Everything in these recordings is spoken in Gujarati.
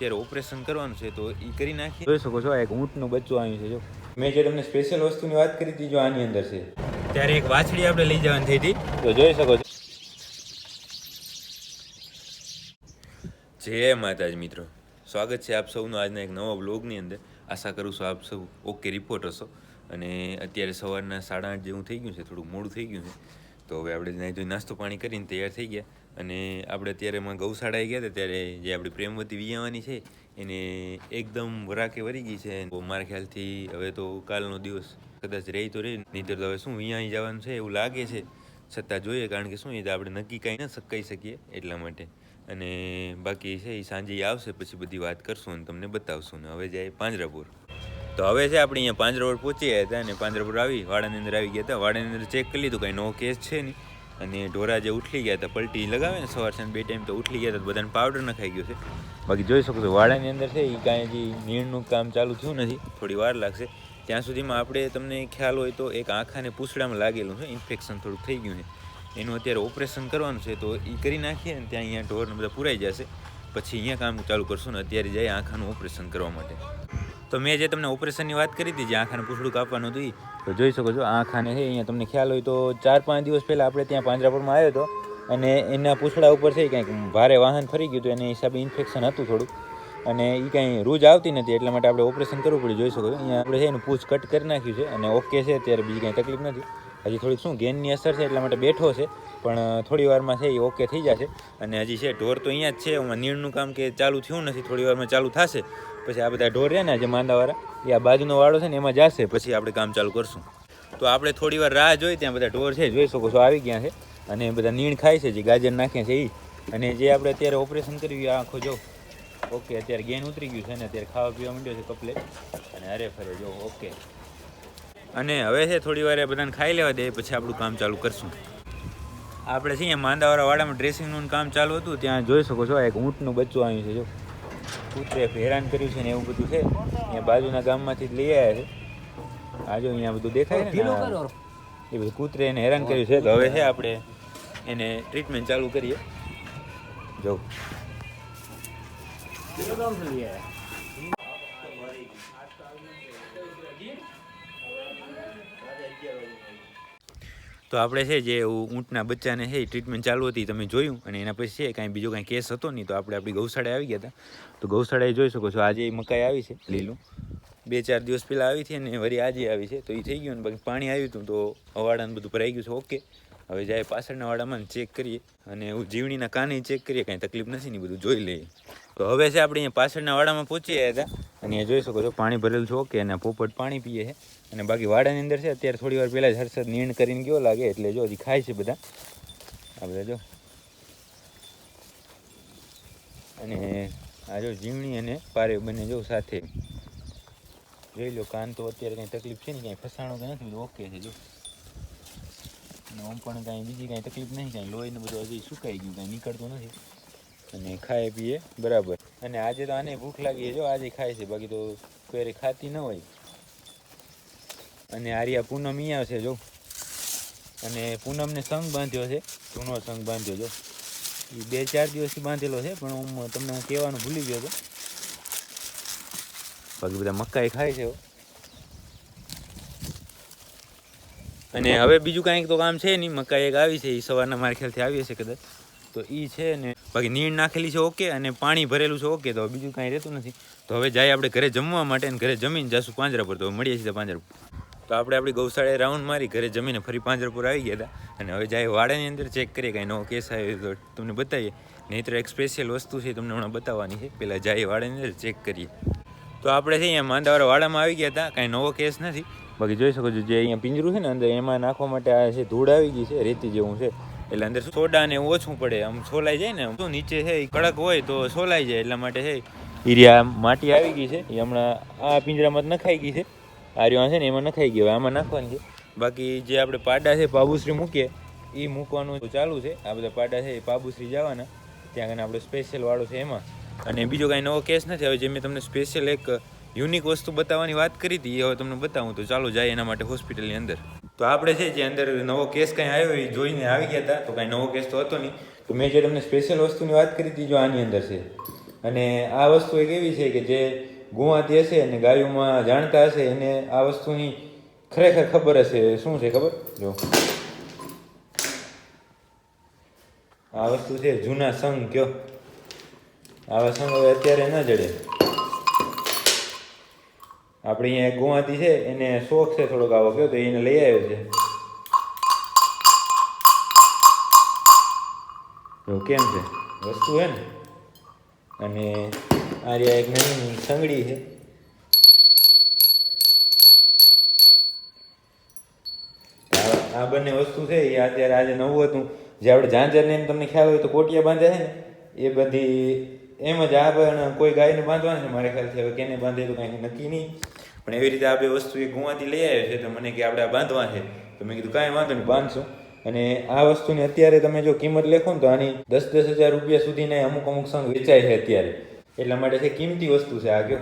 અત્યારે ઓપરેશન કરવાનું છે તો એ કરી નાખીએ. જોઈ શકો છો આ એક ઊંટનું બચ્ચું આવ્યું છે જો. મેં જે તમને સ્પેશિયલ વસ્તુની વાત કરી હતી જો આની અંદર છે. ત્યારે એક વાછડી આપણે લઈ જવાની થઈ હતી. તો જોઈ શકો છો. જય માતાજી મિત્રો. સ્વાગત છે આપ સૌનું આજના એક નવા બ્લોગની અંદર. આશા કરું છું આપ સૌ ઓકે રિપોર્ટ હશો. અને અત્યારે સવારના સાડા આઠ જેવું થઈ ગયું છે થોડું મોડું થઈ ગયું છે. તો હવે આપણે નાહી ધોઈ નાસ્તો પાણી કરીને તૈયાર થઈ ગયા. અને આપણે અત્યારે એમાં ગૌશાળાએ ગયા હતા, ત્યારે જે આપણી પ્રેમવતી વિયાવાની છે, એને એકદમ વરાકે વરી ગઈ છે. મારા ખ્યાલથી હવે તો કાલનો દિવસ કદાચ રહી તો રહી, નહીંતર તો હવે શું વિયાણી જવાનું છે એવું લાગે છે. છતાં જોઈએ, કારણ કે શું એ તો આપણે નક્કી કાંઈ ન કહી શકીએ એટલા માટે. અને બાકી છે એ સાંજે આવશે, પછી બધી વાત કરશું અને તમને બતાવશું. ને હવે જાય પાંજરાપુર. તો હવે છે આપણે અહીંયા પાંજરાપુર પહોંચી ગયા હતા અને પાંજરાપુર આવી, વાડાની અંદર આવી ગયા હતા. વાડાની અંદર ચેક કરી લીધું, કાંઈ નવો કેસ છે નહીં. અને ઢોરા જે ઉઠલી ગયા હતા, પલટી લગાવે ને સવાર સાંજ બે ટાઈમ તો ઉઠલી ગયા હતા બધાને પાવડર નખાઈ ગયો છે. બાકી જોઈ શકો છો, વાડાની અંદર છે એ કાંઈ હજી નીણનું કામ ચાલુ થયું નથી, થોડી વાર લાગશે. ત્યાં સુધીમાં આપણે તમને ખ્યાલ હોય તો એક આંખાને પૂછડામાં લાગેલું છે ઇન્ફેક્શન થોડુંક થઈ ગયું છે. એનું અત્યારે ઓપરેશન કરવાનું છે, તો એ કરી નાખીએ ને ત્યાં અહીંયા ઢોરને બધા પુરાઈ જશે. પછી અહીંયા કામ ચાલુ કરશું ને અત્યારે જાય આંખાનું ઓપરેશન કરવા માટે. તો મેં જે તમને ઓપરેશનની વાત કરી હતી, જે આંખાને પૂછડું કાપવાનું હતું તો જોઈ શકો છો, આંખાને છે અહીંયા તમને ખ્યાલ હોય તો ચાર પાંચ દિવસ પહેલાં આપણે ત્યાં પાંજરાપુરમાં આવ્યો હતો અને એના પૂછડા ઉપર છે કંઈક ભારે વાહન ફરી ગયું હતું, એને હિસાબે ઇન્ફેક્શન હતું થોડુંક. અને એ કાંઈ રૂજ આવતી નથી, એટલા માટે આપણે ઓપરેશન કરવું પડ્યું, જોઈ શકો છો. અહીંયા આપણે છે એનું પૂછ કટ કરી નાખ્યું છે અને ઓકે છે, અત્યારે બીજી કાંઈ તકલીફ નથી. હજી થોડીક શું, ગેનની અસર છે એટલા માટે બેઠો છે, પણ થોડી વારમાં છે એ ઓકે થઈ જશે. અને હજી છે, ઢોર તો અહીંયા જ છે, એમાં નીણનું કામ કે ચાલુ થયું નથી, થોડી વારમાં ચાલુ થશે. પછી આ બધા ઢોર રહ્યા ને, જે માંદાવાળા, એ આ બાજુનો વાળો છે ને, એમાં જશે, પછી આપણે કામ ચાલુ કરશું. તો આપણે થોડી વાર રાહ જોઈ, ત્યાં બધા ઢોર છે, જોઈ શકો છો, આવી ગયા છે. અને બધા નીણ ખાય છે, જે ગાજર નાખે છે એ અને જે આપણે અત્યારે ઓપરેશન કર્યું એ આંખો જો, ઓકે, અત્યારે ગેન ઉતરી ગયું છે ને, અત્યારે ખાવા પીવા માંડ્યો છે કપલે. અને અરે ફરે, જો, ઓકે. અને હવે છે થોડી વાર બધાને ખાઈ લેવા દે પછી આપણું કામ ચાલુ કરશું. આપણે છીએ માંદાવાળા વાડામાં ડ્રેસિંગનું કામ ચાલુ હતું ત્યાં જોઈ શકો છો એક ઊંટનું બચ્ચું આવ્યું છે જો. કૂતરે હેરાન કર્યું છે ને એવું બધું છે. અહીંયા બાજુના ગામમાંથી જ લઈ આવ્યા છે. આ અહીંયા બધું દેખાય ને એ બધું કૂતરે એને હેરાન કર્યું છે તો હવે છે આપણે એને ટ્રીટમેન્ટ ચાલુ કરીએ. જો. તો આપણે છે જે ઊંટના બચ્ચાને છે ટ્રીટમેન્ટ ચાલુ હતી તમે જોયું અને એના પછી છે કાંઈ બીજો કાંઈ કેસ હતો નહીં તો આપણે આપણી ગૌશાળાએ આવી ગયા હતા. તો ગૌશાળાએ જોઈ શકો છો આજે એ મકાઈ આવી છે, લીલું. બે ચાર દિવસ પહેલાં આવી છે અને વળી આજે આવી છે. તો એ થઈ ગયું ને બાકી પાણી આવ્યું હતું તો અવાડાને બધું ભરાઈ ગયું છે ઓકે હવે જાય પાછળના વાડામાં ચેક કરીએ. અને જીવણીના કાને ચેક કરીએ, કાંઈ તકલીફ નથી ને બધું જોઈ લઈએ. તો હવે છે આપણે અહીંયા પાછળના વાડામાં પહોંચી હતા. અને અહીંયા જોઈ શકો છો, પાણી ભરેલું છે, ઓકે, અને પોપટ પાણી પીએ છે. અને બાકી વાડાની અંદર છે, અત્યારે થોડી વાર પહેલાં જ હર્ષદ નીણ કરીને ગયો લાગે, એટલે જો હજી ખાય છે બધા. આ બધા જો. અને આ જો જીવણી અને પારે બંને જો સાથે. જોઈ લો, કાન તો અત્યારે કંઈ તકલીફ છે ને, કાંઈ ફસાણો કંઈ નથી ઓકે છે, જો. અને આમ પણ કાંઈ બીજી કાંઈ તકલીફ નહીં કાંઈ લોહીને બધું હજી સુકાઈ ગયું, કાંઈ નીકળતું નથી. અને ખાય પીએ, બરાબર. અને આજે તો આને ભૂખ લાગી છે, જો, આજે ખાય છે. બાકી તો કોઈ ખાતી ન હોય. અને આર્યા પૂનમ અહીંયા છે જો. અને પૂનમને સંગ બાંધ્યો છે જૂનો સંગ બાંધ્યો, જો. એ બે ચાર દિવસથી બાંધેલો છે, પણ હું તમને હું કહેવાનું ભૂલી ગયો હતો બાકી બધા મકાઈ ખાય છે હો. અને હવે બીજું કાંઈક તો કામ છે નહીં. મકાઈ એક આવી છે એ સવારના મારા ખ્યાલથી આવી હશે કદાચ. તો એ છે ને, બાકી નીણ નાખેલી છે ઓકે અને પાણી ભરેલું છે ઓકે. તો બીજું કાંઈ રહેતું નથી. તો હવે જાય આપણે ઘરે જમવા માટે અને ઘરે જમીને જશું પાંજરા પર તો મળીએ છીએ પાંજરા તો આપણે આપણી ગૌશાળાએ રાઉન્ડ મારી ઘરે જમીને ફરી પાંજરાપુર આવી ગયા હતા. અને હવે જાય વાડાની અંદર ચેક કરીએ કાંઈ નવો કેસ આવ્યો તો તમને બતાવીએ. નહીંતર એક સ્પેશિયલ વસ્તુ છે તમને હમણાં બતાવવાની છે. પહેલાં જાય વાડાની અંદર ચેક કરીએ. તો આપણે છે અહીંયા માંદાવાળા વાડામાં આવી ગયા હતા. કાંઈ નવો કેસ નથી. બાકી જોઈ શકો છો જે અહીંયા પિંજરું છે ને, અંદર એમાં નાખવા માટે આ છે ધૂળ આવી ગઈ છે, રેતી જેવું છે. એટલે અંદર સોડા ને ઓછું પડે. આમ છોલાઈ જાય ને શું નીચે છે કડક હોય તો છોલાઈ જાય. એટલા માટે છે એરિયા માટી આવી ગઈ છે. એ હમણાં આ પિંજરામાં નખાઈ ગઈ છે. આર્યો છે ને, એમાં નખાઈ ગયો. હવે આમાં નાખવાની છે. બાકી જે આપણે પાડા છે પાબુશ્રી મૂકીએ એ મૂકવાનું ચાલુ છે. આ બધા પાડા છે એ પાબુશ્રી જવાના. ત્યાં આગળ આપણે સ્પેશિયલ વાળો છે એમાં. અને બીજો કાંઈ નવો કેસ નથી. હવે જે મેં તમને સ્પેશિયલ એક યુનિક વસ્તુ બતાવવાની વાત કરી હતી, એ હવે તમને બતાવું. તો ચાલો જાય એના માટે હોસ્પિટલની અંદર. તો આપણે છે, જે અંદર નવો કેસ કાંઈ આવ્યો એ જોઈને આવી ગયા હતા. તો કાંઈ નવો કેસ તો હતો નહીં. તો મેં જે તમને સ્પેશિયલ વસ્તુની વાત કરી હતી, જો આની અંદર છે. અને આ વસ્તુ એક એવી છે કે જે ગુવાતી હશે અને ગાયોમાં જાણતા હશે, એને આ વસ્તુની ખરેખર ખબર હશે. શું છે ખબર? જો. આ વસ્તુ છે, જૂના સંઘ કયો? આવા સંઘ અત્યારે ન જડે. આપણે અહીંયા ગુવાતી છે, એને શોખ છે થોડોક આવો કયો, તો એને લઈ આવ્યો છે. તો કેમ છે? વસ્તુ હે ને? અને આ રહ્યા એક નાની સંગડી છે. આ- બંને વસ્તુ છે, એ અત્યારે આજે નવું હતું. જે આપણે ઝાંઝરને તમને ખ્યાલ હોય તો કોટિયા બાંધે છે એ બધી એમ જ આ કોઈ ગાયને બાંધવાના છે મારે ખ્યાલથી. હવે કેને બાંધે તો કાંઈ નક્કી નહીં. પણ એવી રીતે આ બે વસ્તુ એ ગુવાથી લઈ આવ્યો છે તો મને કે આપણે આ બાંધવા છે. તો મેં કીધું કાંઈ વાંધો નહીં, બાંધશું. અને આ વસ્તુની અત્યારે તમે જો કિંમત લેખો ને તો આની દસ દસ હજાર રૂપિયા સુધીના અમુક અમુક સંઘ વેચાય છે અત્યારે. એટલા માટે છે કિંમતી વસ્તુ છે આ કયો.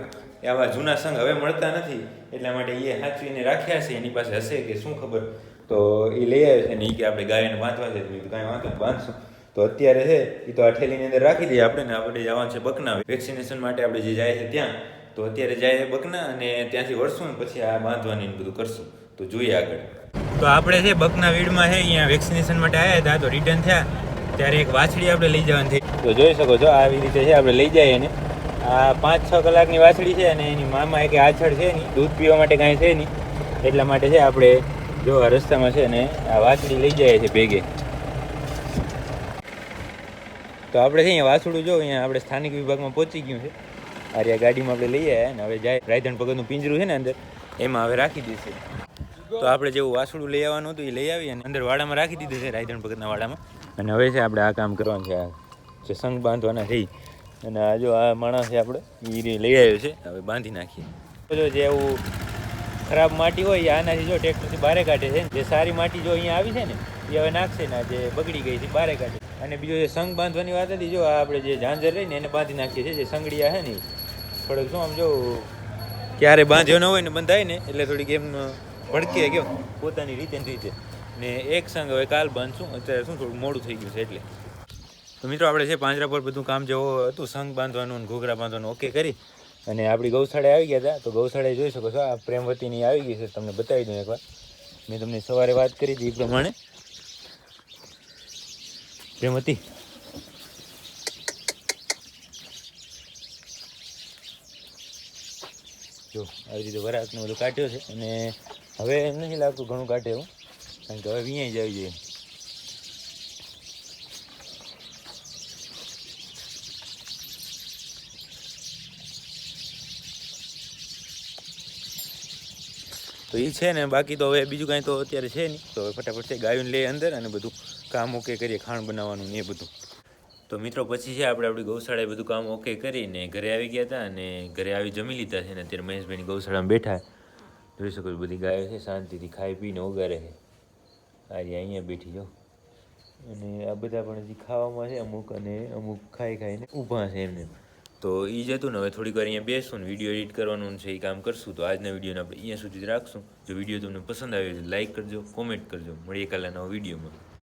આવા જૂના સંઘ હવે મળતા નથી. એટલા માટે એ સાચવીને રાખ્યા છે. એની પાસે હશે કે શું ખબર. તો એ લઈ આવ્યો છે ને એ કે આપણે ગાયને બાંધવા છે. કાંઈ વાંધો બાંધશું. તો અત્યારે છે એ તો આ ઠેલીની અંદર રાખી દઈએ આપણે ને આપણે જવાનું છે બકના. વેક્સિનેશન માટે આપણે જે જાય છે ત્યાં, તો અત્યારે જાય બકના અને ત્યાંથી વળશું ને પછી આ બાંધવાની બધું કરશું. તો જોઈએ આગળ. તો આપણે છે બકના વીડમાં છે અહીંયા વેક્સિનેશન માટે આવ્યા હતા, તો રિટર્ન થયા. ત્યારે એક વાછડી આપણે લઈ જવાની થઈ. તો જોઈ શકો છો, આવી રીતે છે, આપણે લઈ જઈએ એને આ પાંચ છ કલાકની વાછડી છે અને એની મામા એક આછળ છે નહીં દૂધ પીવા માટે કાંઈ છે નહીં. એટલા માટે છે આપણે જો રસ્તામાં છે ને આ વાછડી લઈ જાય છે ભેગે. તો આપણે છે અહીંયા વાસુડું જો, અહીંયા આપણે સ્થાનિક વિભાગમાં પહોંચી ગયું છે. આ ગાડીમાં આપણે લઈ આવ્યા ને હવે જાય. રાયધણ ભગતનું પિંજરું છે ને અંદર, એમાં હવે રાખી દેશે તો આપણે જેવું વાસુડું લઈ આવવાનું હતું એ લઈ આવી અને અંદર વાડામાં રાખી દીધું છે, રાયધણ ભગતના વાડામાં. અને હવે છે આપણે આ કામ કરવાનું છે, આ જે સંઘ બાંધવાના છે અને આ જો આ માણસ છે આપણે એ લઈ આવ્યો છે. હવે બાંધી નાખીએ. જો જે એવું ખરાબ માટી હોય આનાથી જો ટ્રેક્ટરથી બારે કાઢે છે જે સારી માટી જો અહીંયા આવી છે ને એ હવે નાખશે ને જે બગડી ગઈ છે બારે કાઢે અને બીજો જે સંઘ બાંધવાની વાત હતી, જો આપણે જે ઝાંઝર રહીને એને બાંધી નાખીએ છીએ, જે સંગડિયા છે ને થોડુંક શું આમ જો ક્યારે બાંધ્યો ન હોય ને બંધાય ને, એટલે થોડીક એમ ભડકે ગયો. પોતાની રીતે રીતે. ને એક સંઘ હવે કાલ બાંધશું, અત્યારે શું થોડું મોડું થઈ ગયું છે એટલે. તો મિત્રો, આપણે છે પાંજરા પર બધું કામ જેવો હતું સંઘ બાંધવાનું ઘોઘરા બાંધવાનું ઓકે કરી. અને આપણી ગૌશાળાએ આવી ગયા હતા, તો ગૌશાળાએ જોઈ શકો છો, આ પ્રેમવતીની આવી ગઈ છે, તમને બતાવી દઉં એકવાર. મેં તમને સવારે વાત કરી હતી એ પ્રમાણે. પ્રેમવતી જો, આવી રીતે વરાકનું બધું કાઢ્યો છે અને હવે એમ નથી લાગતું ઘણું કાઢે એવું. કારણ કે હવે અહીંયા જ આવી જાય. તો એ છે ને, બાકી તો હવે બીજું કાંઈ તો અત્યારે છે નહીં. તો હવે ફટાફટ છે ગાયોને લઈ અંદર અને બધું કામ ઓકે કરીએ, ખાણ બનાવવાનું ને એ બધું. તો મિત્રો પછી છે આપણે આપણી ગૌશાળાએ બધું કામ ઓકે કરીને ઘરે આવી ગયા હતા અને ઘરે આવી જમી લીધા છે ને, અત્યારે મહેશભાઈની ગૌશાળામાં બેઠા જોઈ શકો બધી ગાયો છે, શાંતિથી ખાઈ પીને ઉગારે છે. આ રહ્યા અહીંયા બેઠી જો અને આ બધા પણ હજી ખાવામાં છે અમુક અને અમુક ખાઈ ખાઈને ઊભા છે એમને. તો એ જતું ને હવે થોડીક વાર અહીંયા બેસું ને વીડિયો એડિટ કરવાનું છે એ કામ કરશું. તો આજના વિડીયોને આપણે અહીંયા સુધી જ રાખશું. જો વીડિયો તમને પસંદ આવ્યો છે લાઇક કરજો કોમેન્ટ કરજો. મળીએ કાલના નવા વિડીયોમાં